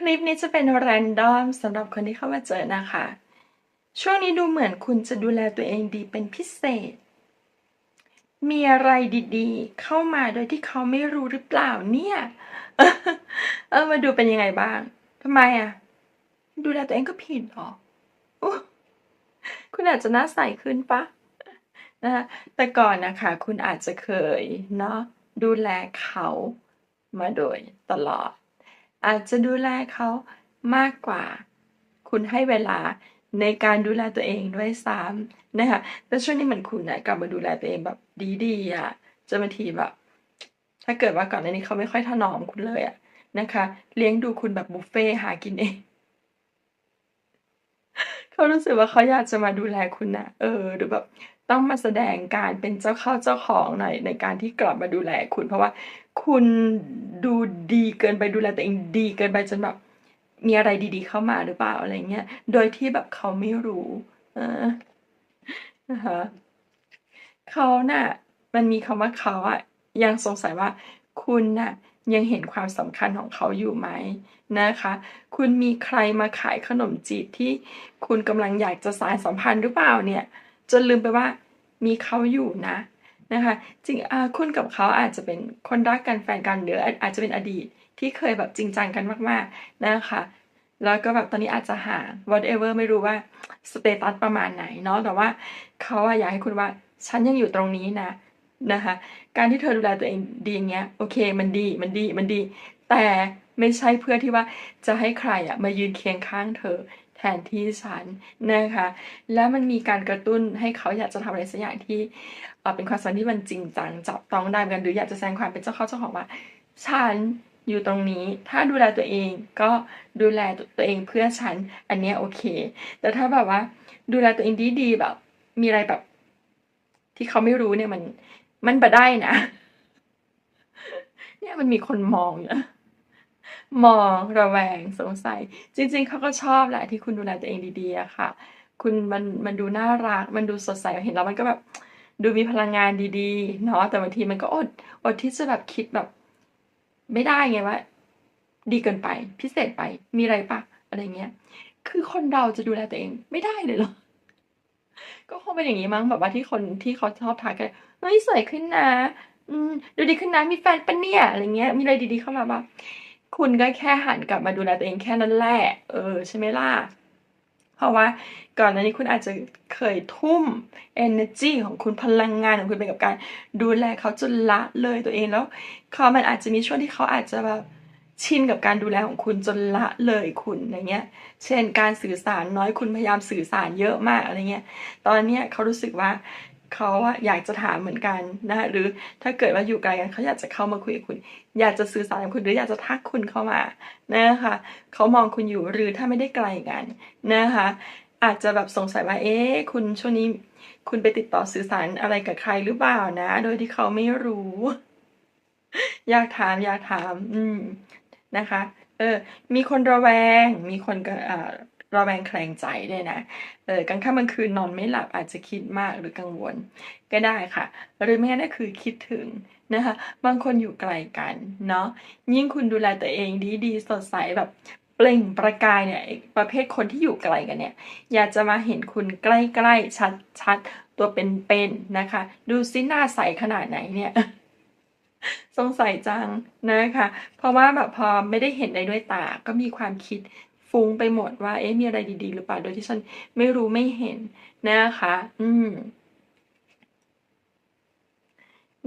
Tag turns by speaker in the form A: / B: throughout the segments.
A: คลิปนี้จะเป็นแรนดอมสำหรับคนที่เข้ามาเจอนะคะ ช่วงนี้ดูเหมือนคุณจะดูแลตัวเองดีเป็นพิเศษ มีอะไรดีๆ เข้ามาโดยที่เขาไม่รู้หรือเปล่าเนี่ย เออมาดูเป็นยังไงบ้างทำไมอะดูแลตัวเองก็ผิดหรอคุณอาจจะหน้าใสขึ้นปะนะแต่ก่อนนะคะ คุณอาจจะเคยเนาะดูแลเขามาโดยตลอด อาจจะดูแลเขามากกว่า คุณให้เวลาในการดูแลตัวเองด้วยซ้ำนะคะแต่ช่วงนี้เหมือนคุณนะกลับมาดูแลตัวเองแบบดีๆอะจะบางทีแบบ ถ้าเกิดว่าก่อนหน้านี้เขาไม่ค่อยถนอมคุณเลยอะนะคะ เลี้ยงดูคุณแบบบุฟเฟ่หากินเองเขารู้สึกว่าเขาอยากจะมาดูแลคุณนะเออหรือแบบต้องมาแสดงการเป็นเจ้าเข้าเจ้าของหน่อยในการที่กลับมาดูแลคุณ เพราะว่า คุณดูดีเกินไปดูแลตัวเองดีเกินไปจนแบบมีอะไรดีๆเข้ามาหรือเปล่าอะไรเงี้ย โดยที่แบบเขาไม่รู้เออนะคะเขาน่ะ มันมีคำว่าเขาอะยังสงสัยว่าคุณน่ะยังเห็นความสำคัญของเขาอยู่ไหมนะคะ คุณมีใครมาขายขนมจีบที่คุณกำลังอยากจะสานสัมพันธ์หรือเปล่าเนี่ย จนลืมไปว่ามีเขาอยู่นะ นะคะจริงคุณกับเขาอาจจะเป็นคนรักกันแฟนกันหรืออาอาจจะเป็นอดีตที่เคยแบบจริงจังกันมากๆนะคะแล้วก็แบบตอนนี้อาจจะห่าง whatever ไม่รู้ว่าสเตตัสประมาณไหนเนาะแต่ว่าเขาอะอยากให้คุณว่าฉันยังอยู่ตรงนี้นะนะคะการที่เธอดูแลตัวเองดีอย่างเงี้ยโอเคมันดีมันดีมันดี แต่ไม่ใช่เพื่อที่ว่าจะให้ใครอะมายืนเคียงข้างเธอ แทนที่ฉันนะคะ แล้วมันมีการกระตุ้นให้เขาอยากจะทำอะไรสักอย่างที่เป็นความสัมพันธ์ที่มันจริงจังจับต้องได้เหมือนกันหรืออยากจะแสดงความเป็นเจ้าเข้าเจ้าของว่าฉันอยู่ตรงนี้ ถ้าดูแลตัวเองก็ดูแลตัวเองเพื่อฉัน อันนี้โอเค แต่ถ้าแบบว่า ดูแลตัวเองดีๆแบบ มีอะไรแบบ ที่เขาไม่รู้เนี่ยมัน มันบ่ได้นะ เนี่ยมันมีคนมองอยู่นะ มองระแวงสงสัย จริง ๆเขาก็ชอบแหละที่คุณดูแลตัวเองดีๆอะค่ะ คุณมันมันดูน่ารัก มันดูสดใสเห็นแล้วมันก็แบบดูมีพลังงานดีๆเนาะแต่บางทีมันก็อดอดที่จะแบบคิดแบบ ไม่ได้ไงว่า ดีเกินไป พิเศษไปมีอะไรปะอะไรเงี้ย คือคนเราจะดูแลตัวเองไม่ได้เลยเหรอก็คงเป็นอย่างนี้มั้งแบบว่าที่คนที่เขาชอบทักกันเฮ้ยสวยขึ้นนะ อืมดูดีขึ้นนะมีแฟนปะเนี่ยอะไรเงี้ย มีอะไรดีๆเข้ามาบ้าง คุณก็แค่หันกลับมาดูแลตัวเองแค่นั้นแหละ เออ ใช่ไหมล่ะ เพราะว่าก่อนหน้านี้คุณอาจจะเคยทุ่ม energy ของคุณพลังงานของคุณไปกับการ ดูแลเขาจนละเลยตัวเองแล้วเขามันอาจจะมีช่วงที่เขาอาจจะแบบชินกับการดูแลของคุณจนละเลยคุณอะไรเงี้ย เช่น การสื่อสารน้อยคุณพยายามสื่อสารเยอะมากอะไรเงี้ย ตอนเนี้ยเขารู้สึกว่า เขาอะอยากจะถามเหมือนกันนะคะหรือถ้าเกิดว่าอยู่ไกลกันเขาอยากจะเข้ามาคุยกับคุณ อยากจะสื่อสารกับคุณหรืออยากจะทักคุณเข้ามานะคะเขามองคุณอยู่หรือถ้าไม่ได้ไกลกันนะคะอาจจะแบบสงสัยว่าเอ๊ะคุณช่วงนี้คุณไปติดต่อสื่อสารอะไรกับใครหรือเปล่านะ โดยที่เขาไม่รู้ อยากถามอยากถาม อืมนะคะ เออ มีคนระแวง มีคนก็อ่า ระแวงแคลงใจด้วยนะ เออกลางค่ำกลางคืนนอนไม่หลับอาจจะคิดมากหรือกังวลก็ได้ค่ะ หรือไม่งั้นก็คือคิดถึงนะคะ บางคนอยู่ไกลกันเนาะ ยิ่งคุณดูแลตัวเองดีดีสดใสแบบเปล่งประกายเนี่ยประเภทคนที่อยู่ไกลกันเนี่ย อยากจะมาเห็นคุณใกล้ๆชัดๆตัวเป็นๆนะคะ ดูซิหน้าใสขนาดไหนเนี่ยสงสัยจังนะคะ เพราะว่าแบบพอไม่ได้เห็นได้ด้วยตา ก็มีความคิด ฟุ้งไปหมดว่า เอ๊ะมีอะไรดีๆ หรือเปล่า โดยที่ฉันไม่รู้ไม่เห็นนะคะ อืม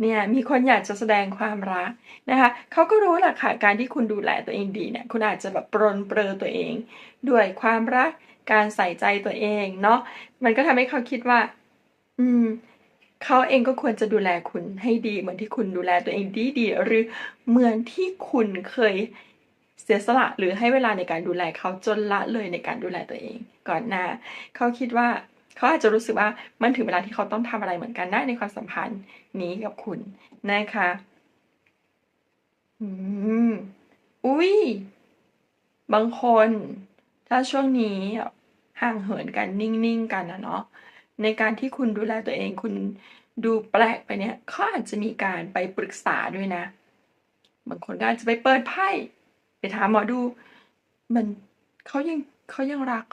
A: เนี่ย มีคนอยากจะแสดงความรักนะคะ เขาก็รู้แหละค่ะ การที่คุณดูแลตัวเองดีเนี่ย คุณอาจจะแบบปรนเปรอตัวเอง ด้วยความรัก การใส่ใจตัวเองเนาะ มันก็ทำให้เขาคิดว่า อืมเขาเองก็ควรจะดูแลคุณให้ดี เหมือนที่คุณดูแลตัวเองดีๆหรือเหมือนที่คุณเคย เสียสละหรือให้เวลาในการดูแลเขาจนละเลยในการดูแลตัวเอง ก่อนหน้า เขาคิดว่าเขาอาจจะรู้สึกว่ามันถึงเวลาที่เขาต้องทำอะไรเหมือนกันได้ในความสัมพันธ์นี้กับคุณนะคะอืมอุ๊ยบางคน ถ้าช่วงนี้ห่างเหินกันนิ่งๆกันอะเนาะในการที่คุณดูแลตัวเองคุณดูแปลกไปเนี่ยเขาอาจจะมีการไปปรึกษาด้วยนะ บางคนก็อาจจะไปเปิดไพ่ ไปถามหมอดู มันเขายังเขายังรัก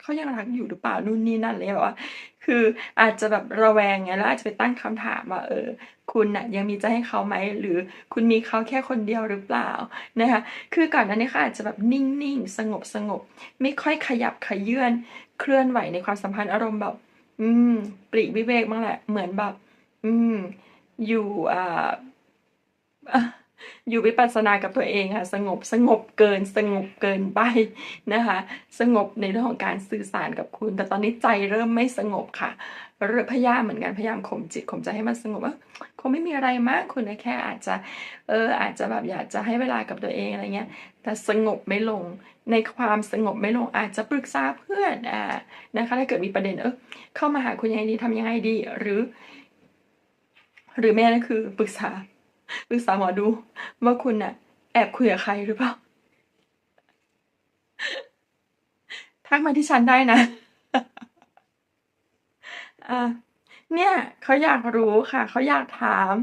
A: เขายังรักอยู่หรือเปล่านู่นนี่นั่นอะไรแบบว่า คืออาจจะแบบระแวงไงแล้วอาจจะไปตั้งคำถามว่าเออ คุณน่ะยังมีใจให้เขาไหมหรือคุณมีเขาแค่คนเดียวหรือเปล่านะคะคือก่อนหน้านี้เขาอาจจะแบบนิ่งๆสงบสงบไม่ค่อยขยับขยื่นเคลื่อนไหวในความสัมพันธ์อารมณ์แบบ อืมปลีกวิเวกบ้างแหละเหมือนแบบ อืม อยู่อ่า อยู่วิปัสสนากับตัวเองค่ะ สงบสงบเกิน สงบเกินไปนะคะ สงบในเรื่องของการสื่อสารกับคุณ แต่ตอนนี้ใจเริ่มไม่สงบค่ะเริ่มพยายามเหมือนกันพยายามข่มจิตข่มใจให้มันสงบว่าคงไม่มีอะไรมากคุณแค่อาจจะเอออาจจะแบบอยากจะให้เวลากับตัวเองอะไรเงี้ย แต่สงบไม่ลงในความสงบไม่ลงอาจจะปรึกษาเพื่อนอ่านะคะถ้าเกิดมีประเด็นเออเข้ามาหาคุณยังไงดีทำยังไงดีหรือ หรือแม่นั่นคือปรึกษา ปรึกษาหมอดู ว่าคุณน่ะ แอบคุยกับใครหรือเปล่า ทักมาที่ฉันได้นะอ่าเนี่ยเขาอยากรู้ค่ะ เขาอยากถาม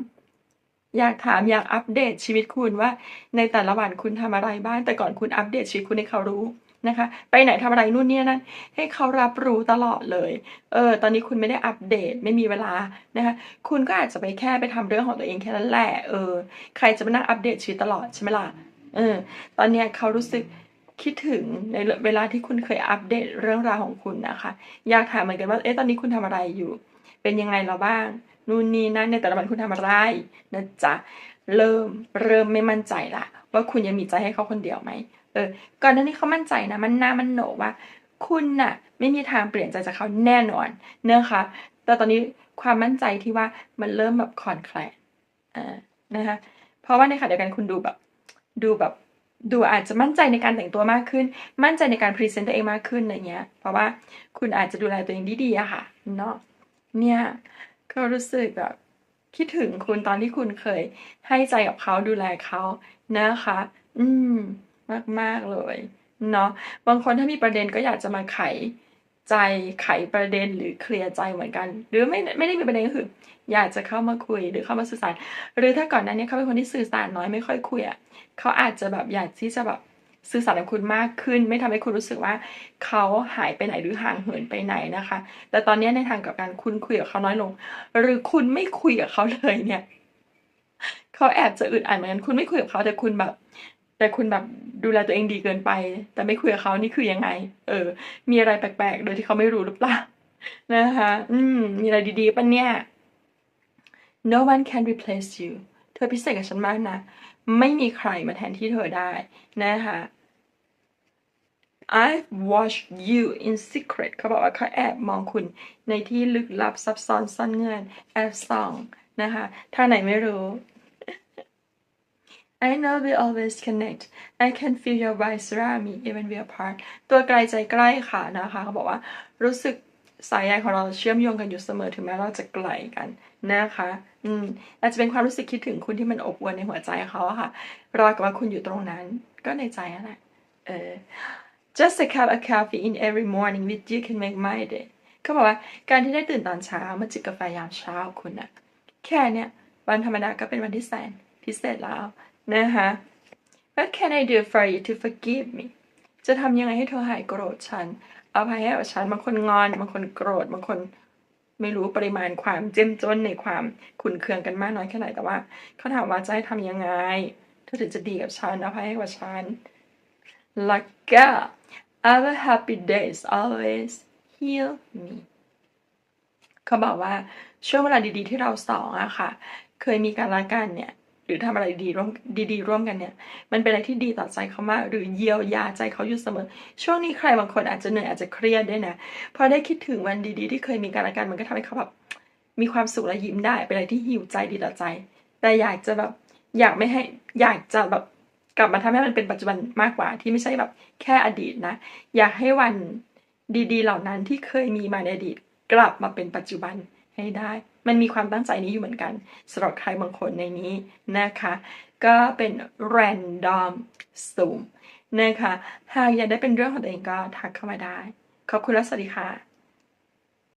A: อยากถามอยากอัปเดตชีวิตคุณว่า ในแต่ละวันคุณทำอะไรบ้างแต่ก่อนคุณอัปเดตชีวิตคุณให้เขารู้ นะคะ ไปไหนทำอะไรนู่นนี่นั่นให้เขารับรู้ตลอดเลย เออ ตอนนี้คุณไม่ได้อัปเดตไม่มีเวลานะคะ คุณก็อาจจะไปแค่ไปทำเรื่องของตัวเองแค่นั้นแหละ เออ ใครจะมานั่งอัปเดตชีวิตตลอดใช่ไหมล่ะ เออ ตอนนี้เขารู้สึกคิดถึงในเวลาที่คุณเคยอัปเดตเรื่องราวของคุณนะคะ อยากถามเหมือนกันว่า เอ๊ะ ตอนนี้คุณทำอะไรอยู่ เป็นยังไงแล้วบ้าง นู่นนี่นั่นในแต่ละวันคุณทำอะไรนะจ๊ะ เริ่มเริ่มไม่มั่นใจละว่าคุณยังมีใจให้เขาคนเดียวไหม ออก่อนหน้านี้เขามั่นใจนะมันหน้ามันโหนว่า คุณน่ะ ไม่มีทางเปลี่ยนใจจากเขาแน่นอนเนะคะแต่ตอนนี้ความมั่นใจที่ว่ามันเริ่มแบบคลอนแคลนอ่านะคะเพราะว่าในขณะเดียวกันคุณดูแบบดูแบบดูอาจจะมั่นใจในการแต่งตัวมากขึ้น มั่นใจในการพรีเซนต์ตัวเองมากขึ้นอะไรเงี้ย เพราะว่าคุณอาจจะดูแลตัวเองดีๆอะค่ะเนาะเนี่ยก็รู้สึกแบบคิดถึงคุณตอนที่คุณเคยให้ใจกับเขาดูแลเขานะคะ อืม มาก ๆ เลยเนาะบางคนถ้ามีประเด็นก็อยากจะมาไขใจไขประเด็นหรือเคลียร์ใจเหมือนกัน หรือไม่ไม่ได้มีประเด็นก็คือ อยากจะเข้ามาคุยหรือเข้ามาสื่อสาร หรือถ้าก่อนหน้านี้เขาเป็นคนที่สื่อสารน้อยไม่ค่อยคุยอะเขาอาจจะแบบอยากที่จะแบบสื่อสารกับคุณมากขึ้น ไม่ทำให้คุณรู้สึกว่าเขาหายไปไหนหรือห่างเหินไปไหนนะคะ แต่ตอนนี้ในทางกับการคุณคุยกับเขาน้อยลง หรือคุณไม่คุยกับเขาเลยเนี่ยเขาแอบจะอึดอัดเหมือนกันคุณไม่คุยกับเขาแต่คุณแบบ แต่คุณแบบดูแลตัวเองดีเกินไป แต่ไม่คุยกับเขานี่คือยังไง เออ มีอะไรแปลกๆ โดยที่เขาไม่รู้หรือเปล่านะคะ อืม มีอะไรดีๆปะเนี่ย no one can replace you เธอพิเศษกับฉันมากนะ ไม่มีใครมาแทนที่เธอได้นะคะ I've watched you in secret เขาบอกว่าเขาแอบมองคุณในที่ลึกลับซับซ้อนซ่อนเงื่อนแอบส่องนะคะถ้าไหนไม่รู้ I know we always connect I can feel your vibes around me even we apart ตัวไกลใจใกล้ค่ะนะคะเขาบอกว่ารู้สึกสายใยของเราเชื่อมโยงกันอยู่เสมอถึงแม้เราจะไกลกันนะคะ อืมอาจจะเป็นความรู้สึกคิดถึงคุณที่มันอบอวลในหัวใจเขาอะค่ะ รอกับว่าคุณอยู่ตรงนั้น ก็ในใจนั่นแหละเออ just a cup of coffee in every morning with you can make my day เขาบอกว่าการที่ได้ตื่นตอนเช้ามาจิบกาแฟยามเช้าคุณอะแค่เนี้ยวันธรรมดาก็เป็นวันที่แสนพิเศษแล้ว นะคะ What can I do for you to forgive me จะทำยังไงให้เธอหายโกรธฉันอภัยให้กับฉัน บางคนงอน บางคนโกรธ บางคนไม่รู้ปริมาณความเจ้มจนในความขุนเคืองกันมากน้อยแค่ไหน แต่ว่าเขาถามว่าจะให้ทำยังไง เธอถึงจะดีกับฉันอภัยให้กับฉันแล้วก็ our happy days always heal me เขาบอกว่าช่วงเวลาดีๆที่เราสองอะค่ะ เคยมีการละกันเนี่ย หรือทำอะไรดีร่วมดีๆ ร่วมกันเนี่ย มันเป็นอะไรที่ดีต่อใจเขามาก หรือเยียวยาใจเขาอยู่เสมอ ช่วงนี้ใครบางคนอาจจะเหนื่อยอาจจะเครียดด้วยนะพอได้คิดถึงวันดีๆ ที่เคยมีการละกันมันก็ทำให้เขาแบบมีความสุขและยิ้มได้ เป็นอะไรที่หิวใจดีต่อใจ แต่อยากจะแบบอยากไม่ให้อยากจะแบบกลับมาทำให้มันเป็นปัจจุบันมากกว่า ที่ไม่ใช่แบบแค่อดีตนะ อยากให้วันดีๆ เหล่านั้นที่เคยมีมาในอดีต กลับมาเป็นปัจจุบันให้ได้ มันมีความตั้งใจนี้อยู่เหมือนกันสำหรับใครบางคนในนี้นะคะ ก็เป็น random zoom นะคะ หากอยากได้เป็นเรื่องของตัวเองก็ทักเข้ามาได้ ขอบคุณและสวัสดีค่ะ